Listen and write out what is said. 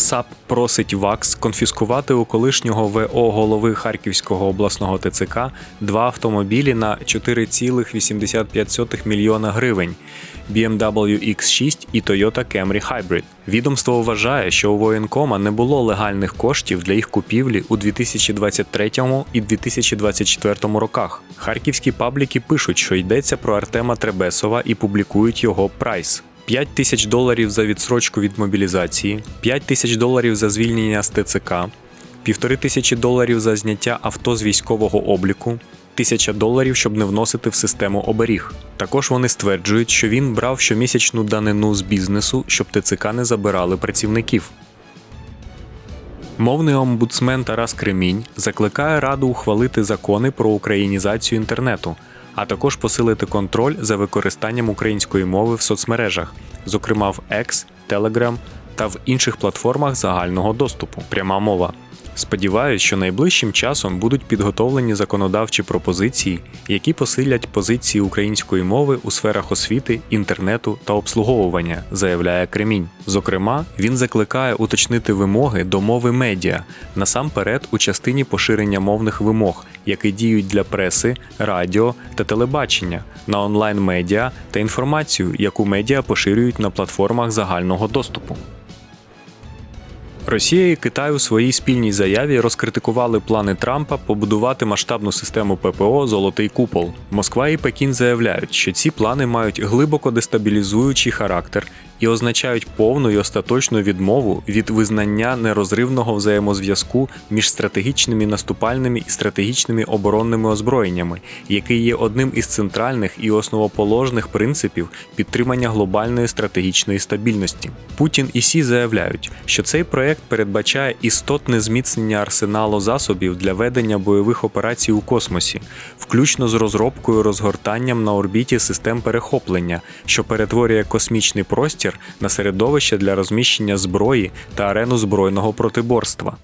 САП просить ВАКС конфіскувати у колишнього ВО голови Харківського обласного ТЦК два автомобілі на 4,85 мільйона гривень BMW X6 і Toyota Camry Hybrid. Відомство вважає, що у воєнкома не було легальних коштів для їх купівлі у 2023 і 2024 роках. Харківські пабліки пишуть, що йдеться про Артема Требесова і публікують його прайс. 5 тисяч доларів за відсрочку від мобілізації, 5 тисяч доларів за звільнення з ТЦК, півтори тисячі доларів за зняття авто з військового обліку, тисяча доларів, щоб не вносити в систему оберіг. Також вони стверджують, що він брав щомісячну данину з бізнесу, щоб ТЦК не забирали працівників. Мовний омбудсмен Тарас Кремінь закликає Раду ухвалити закони про українізацію інтернету, а також посилити контроль за використанням української мови в соцмережах, зокрема в X, Telegram та в інших платформах загального доступу. Пряма мова. Сподіваюсь, що найближчим часом будуть підготовлені законодавчі пропозиції, які посилять позиції української мови у сферах освіти, інтернету та обслуговування, заявляє Кремінь. Зокрема, він закликає уточнити вимоги до мови медіа насамперед у частині поширення мовних вимог, які діють для преси, радіо та телебачення, на онлайн-медіа та інформацію, яку медіа поширюють на платформах загального доступу. Росія і Китай у своїй спільній заяві розкритикували плани Трампа побудувати масштабну систему ППО Золотий купол. Москва і Пекін заявляють, що ці плани мають глибоко дестабілізуючий характер і означають повну і остаточну відмову від визнання нерозривного взаємозв'язку між стратегічними наступальними і стратегічними оборонними озброєннями, який є одним із центральних і основоположних принципів підтримання глобальної стратегічної стабільності. Путін і Сі заявляють, що цей проект передбачає істотне зміцнення арсеналу засобів для ведення бойових операцій у космосі, включно з розробкою розгортанням на орбіті систем перехоплення, що перетворює космічний простір на середовище для розміщення зброї та арену збройного протиборства.